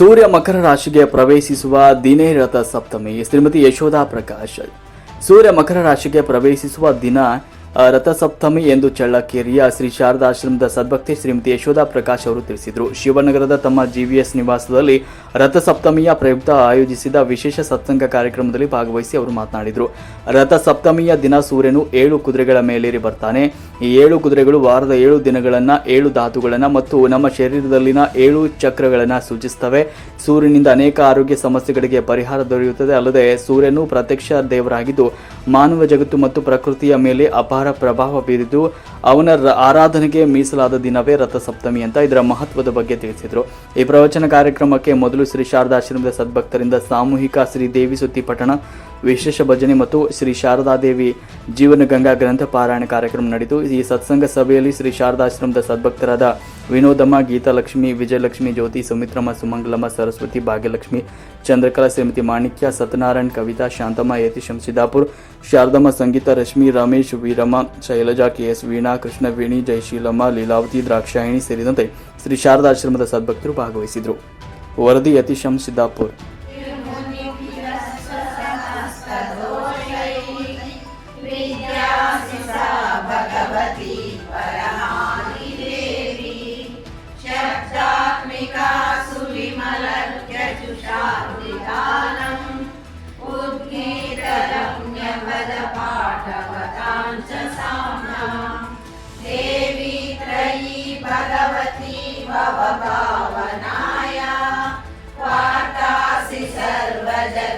ಸೂರ್ಯ ಮಕರ ರಾಶಿಗೆ ಪ್ರವೇಶಿಸುವ ದಿನೇ ರಥ ಸಪ್ತಮಿ ಶ್ರೀಮತಿ ಯಶೋಧಾ ಪ್ರಕಾಶ್. ಸೂರ್ಯ ಮಕರ ರಾಶಿಗೆ ಪ್ರವೇಶಿಸುವ ದಿನ ರಥಸಪ್ತಮಿ ಎಂದು ಚಳ್ಳಕೇರಿಯ ಶ್ರೀ ಶಾರದಾಶ್ರಮದ ಸದ್ಭಕ್ತಿ ಶ್ರೀಮತಿ ಯಶೋಧಾ ಪ್ರಕಾಶ್ ಅವರು ತಿಳಿಸಿದರು. ಶಿವನಗರದ ತಮ್ಮ ಜಿವಿಎಸ್ ನಿವಾಸದಲ್ಲಿ ರಥಸಪ್ತಮಿಯ ಪ್ರಯುಕ್ತ ಆಯೋಜಿಸಿದ ವಿಶೇಷ ಸತ್ಸಂಗ ಕಾರ್ಯಕ್ರಮದಲ್ಲಿ ಭಾಗವಹಿಸಿ ಅವರು ಮಾತನಾಡಿದರು. ರಥಸಪ್ತಮಿಯ ದಿನ ಸೂರ್ಯನು ಏಳು ಕುದುರೆಗಳ ಮೇಲೇರಿ ಬರ್ತಾನೆ. ಈ ಏಳು ಕುದುರೆಗಳು ವಾರದ ಏಳು ದಿನಗಳನ್ನು, ಏಳು ಧಾತುಗಳನ್ನು ಮತ್ತು ನಮ್ಮ ಶರೀರದಲ್ಲಿನ ಏಳು ಚಕ್ರಗಳನ್ನು ಸೂಚಿಸುತ್ತವೆ. ಸೂರ್ಯನಿಂದ ಅನೇಕ ಆರೋಗ್ಯ ಸಮಸ್ಯೆಗಳಿಗೆ ಪರಿಹಾರ ದೊರೆಯುತ್ತದೆ. ಅಲ್ಲದೆ ಸೂರ್ಯನು ಪ್ರತ್ಯಕ್ಷ ದೇವರಾಗಿದ್ದು ಮಾನವ ಜಗತ್ತು ಮತ್ತು ಪ್ರಕೃತಿಯ ಮೇಲೆ ಅಪಾರ ಪ್ರಭಾವ ಬೀರಿದ್ದು ಅವನ ಆರಾಧನೆಗೆ ಮೀಸಲಾದ ದಿನವೇ ರಥಸಪ್ತಮಿ ಅಂತ ಇದರ ಮಹತ್ವದ ಬಗ್ಗೆ ತಿಳಿಸಿದರು. ಈ ಪ್ರವಚನ ಕಾರ್ಯಕ್ರಮಕ್ಕೆ ಮೊದಲು ಶ್ರೀ ಶಾರದಾಶ್ರಮದ ಸದ್ಭಕ್ತರಿಂದ ಸಾಮೂಹಿಕ ಶ್ರೀ ದೇವಿ ಸುತ್ತಿ ಪಠಣ ವಿಶೇಷ ಭಜನೆ ಮತ್ತು ಶ್ರೀ ಶಾರದಾದೇವಿ ಜೀವನ ಗಂಗಾ ಗ್ರಂಥ ಪಾರಾಯಣ ಕಾರ್ಯಕ್ರಮ ನಡೆಯಿತು. ಈ ಸತ್ಸಂಗ ಸಭೆಯಲ್ಲಿ ಶ್ರೀ ಶಾರದಾಶ್ರಮದ ಸದ್ಭಕ್ತರಾದ ವಿನೋದಮ್ಮ, ಗೀತಾಲಕ್ಷ್ಮಿ, ವಿಜಯಲಕ್ಷ್ಮಿ, ಜ್ಯೋತಿ, ಸುಮಿತ್ರಮ್ಮ ಸುಮಂಗಲಮ್ಮ ಸರಸ್ವತಿ, ಭಾಗ್ಯಲಕ್ಷ್ಮಿ, ಚಂದ್ರಕಲಾ, ಶ್ರೀಮತಿ ಮಾಣಿಕ್ಯ, ಸತ್ಯನಾರಾಯಣ್, ಕವಿತಾ, ಶಾಂತಮ್ಮ ಯತೀಶಂ ಸಿದ್ದಾಪುರ್ ಶಾರದಮ್ಮ, ಸಂಗೀತ, ರಶ್ಮಿ, ರಮೇಶ್, ವೀರಮ್ಮ, ಶೈಲಜಾ, ಕೆ ಎಸ್, ವೀಣಾ ಕೃಷ್ಣ ವೀಣಿ ಜಯಶೀಲಮ್ಮ, ಲೀಲಾವತಿ, ದ್ರಾಕ್ಷಾಯಣಿ ಸೇರಿದಂತೆ ಶ್ರೀ ಶಾರದಾಶ್ರಮದ ಸದ್ಭಕ್ತರು ಭಾಗವಹಿಸಿದರು. ವರದಿ ಯತೀಶಂ ಸಿದ್ದಾಪುರ್ उद्गीतरम्यपदपाठवतां च देवी त्रयी भगवती सर्वजगतां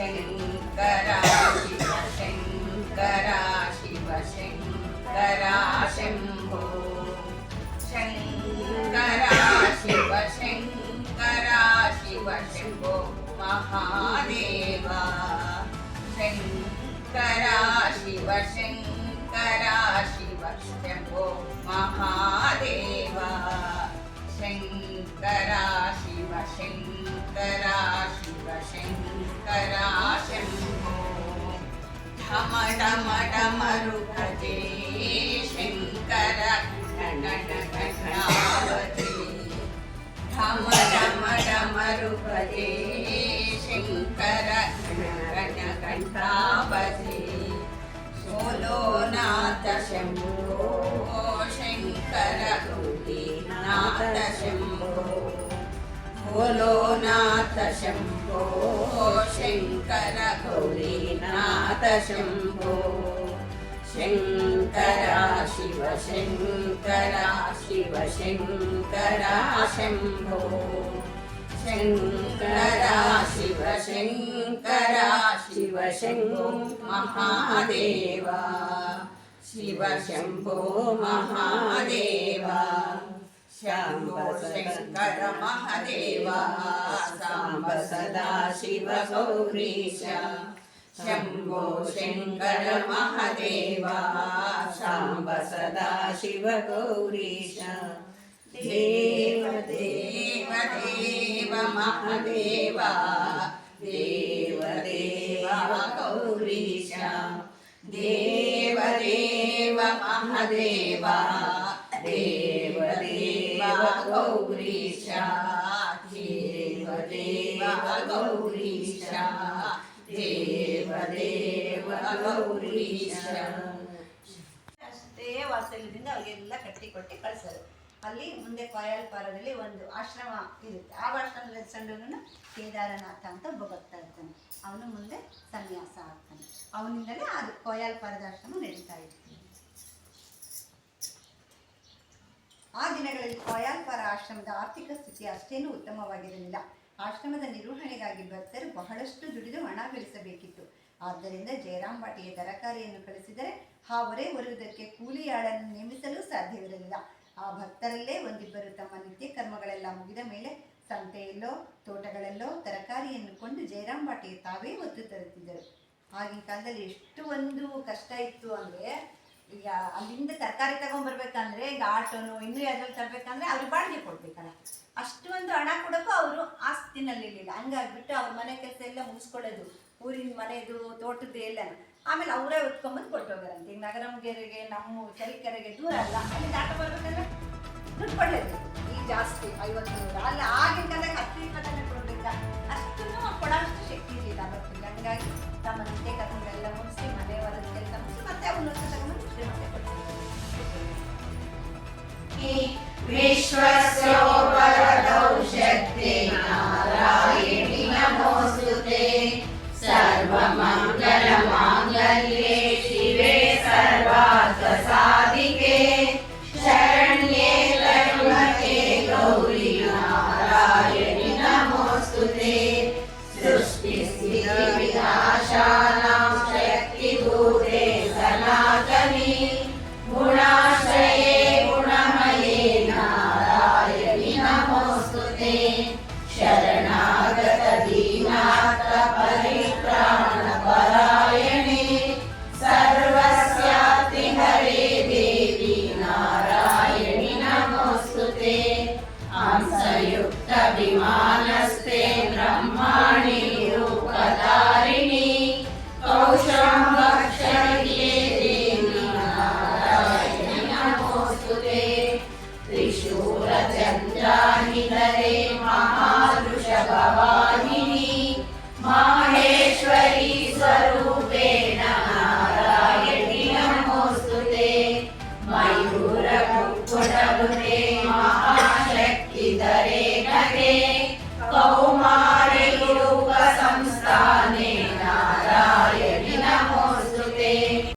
शङ्करा शिव शङ्करा शिव शङ्करा शम्भो। शङ्करा शिव शङ्करा महादेवा। शङ्करा शिव शङ्करा మరుకటి శంకర కృష్ణావతి ఢమ ఢమ ఢమరుపతి శంకర కృష్ణ కంఠావతి సోలోనాథ శంభో శంకర నాథ శంభో भोलोनाथ शम्भो शङ्कर गौरीनाथ शम्भो शङ्करा शिव शङ्करा शिव शङ्करा शम्भो शङ्करा शिव शङ्करा शिव शम्भो महादेवा शिव शम्भो महादेवा शम्भो शङ्कर महादेवा साम्ब सदा शिव गौरीश सदा शिव देव देव देव महादेवा देव देव गौरीश देव देव महादेवा देव देव गौरीश देव देव गौरीश देव देव गौरीश ಅಷ್ಟೇ ವಾತ್ಸಲ್ಯದಿಂದ ಅವ್ರಿಗೆಲ್ಲ ಕಟ್ಟಿ ಕೊಟ್ಟು ಕಳಿಸೋದು ಅಲ್ಲಿ ಮುಂದೆ ಕೊಯಲ್ಪಾರದಲ್ಲಿ ಒಂದು ಆಶ್ರಮ ಇರುತ್ತೆ ಆ ಆಶ್ರಮದಲ್ಲಿ ಸಂಡೂನು ಕೇದಾರನಾಥ ಅಂತ ಒಬ್ಬ ಭಕ್ತ ಇರ್ತಾನೆ ಅವನು ಮುಂದೆ ಸನ್ಯಾಸ ಆಗ್ತಾನೆ ಅವನಿಂದಲೇ ಅದು ಕೊಯಲ್ಪಾರದ ಆಶ್ರಮ ನಡೀತಾ ಇತ್ತು ಆ ದಿನಗಳಲ್ಲಿ ಕಾಯಾಲ್ಪಾರ ಆಶ್ರಮದ ಆರ್ಥಿಕ ಸ್ಥಿತಿ ಅಷ್ಟೇನೂ ಉತ್ತಮವಾಗಿರಲಿಲ್ಲ. ಆಶ್ರಮದ ನಿರ್ವಹಣೆಗಾಗಿ ಭಕ್ತರು ಬಹಳಷ್ಟು ದುಡಿದು ಹಣ ಗಳಿಸಬೇಕಿತ್ತು. ಆದ್ದರಿಂದ ಜಯರಾಮ್ ಬಾಟಿಗೆ ತರಕಾರಿಯನ್ನು ಕಳಿಸಿದರೆ ಹೊರೆ ಹೊರುವುದಕ್ಕೆ ಕೂಲಿಯಾಳನ್ನು ನೇಮಿಸಲು ಸಾಧ್ಯವಿರಲಿಲ್ಲ. ಆ ಭಕ್ತರಲ್ಲೇ ಒಂದಿಬ್ಬರು ತಮ್ಮ ನಿತ್ಯ ಕರ್ಮಗಳೆಲ್ಲ ಮುಗಿದ ಮೇಲೆ ಸಂತೆಯಲ್ಲೋ, ತೋಟಗಳಲ್ಲೋ ತರಕಾರಿಯನ್ನು ಕೊಂಡು ಜಯರಾಮ್ ಬಾಟಿಗೆ ತಾವೇ ಒತ್ತು ತರುತ್ತಿದ್ದರು. ಆಗಿನ ಕಾಲದಲ್ಲಿ ಎಷ್ಟು ಒಂದು ಕಷ್ಟ ಇತ್ತು ಅಂದರೆ ಈಗ ಅಲ್ಲಿಂದ ತರಕಾರಿ ತಗೊಂಡ್ಬರ್ಬೇಕಂದ್ರೆ ಈಗ ಆಟೋನು, ಇನ್ನೂ ಯಾವ್ದ್ರಲ್ಲಿ ತರಬೇಕಂದ್ರೆ ಅವ್ರಿಗೆ ಬಾಡಿಗೆ ಕೊಡ್ಬೇಕಲ್ಲ. ಅಷ್ಟೊಂದು ಹಣ ಕೊಡೋಕ್ಕೂ ಅವರು ಆಸ್ತಿನಲ್ಲಿ ಇರಲಿಲ್ಲ ಹಂಗಾಗ್ಬಿಟ್ಟು ಅವ್ರ ಮನೆ ಕೆಲಸ ಎಲ್ಲ ಮುಗಿಸ್ಕೊಳ್ಳೋದು. ಊರಿನ ಮನೆದು, ತೋಟದ್ದು ಎಲ್ಲ ಆಮೇಲೆ ಅವರೇ ಹೊತ್ಕೊಂಬಂದು ಕೊಟ್ಟು ಹೋಗಾರಂತೆ. ಈಗ ನಗರಂಗೆರೆಗೆ ನಮ್ಮ ಚಳಿಕೆರೆಗೆ ದೂರ ಅಲ್ಲ. ಅಲ್ಲಿ ದಾಟ ಬರ್ಬೇಕಂದ್ರೆ ದುಡ್ಡು ಕೊಡಲೇಬೇಕು. ಈಗ ಜಾಸ್ತಿ, ಐವತ್ತು विश्वस्योपरतौ தபிமான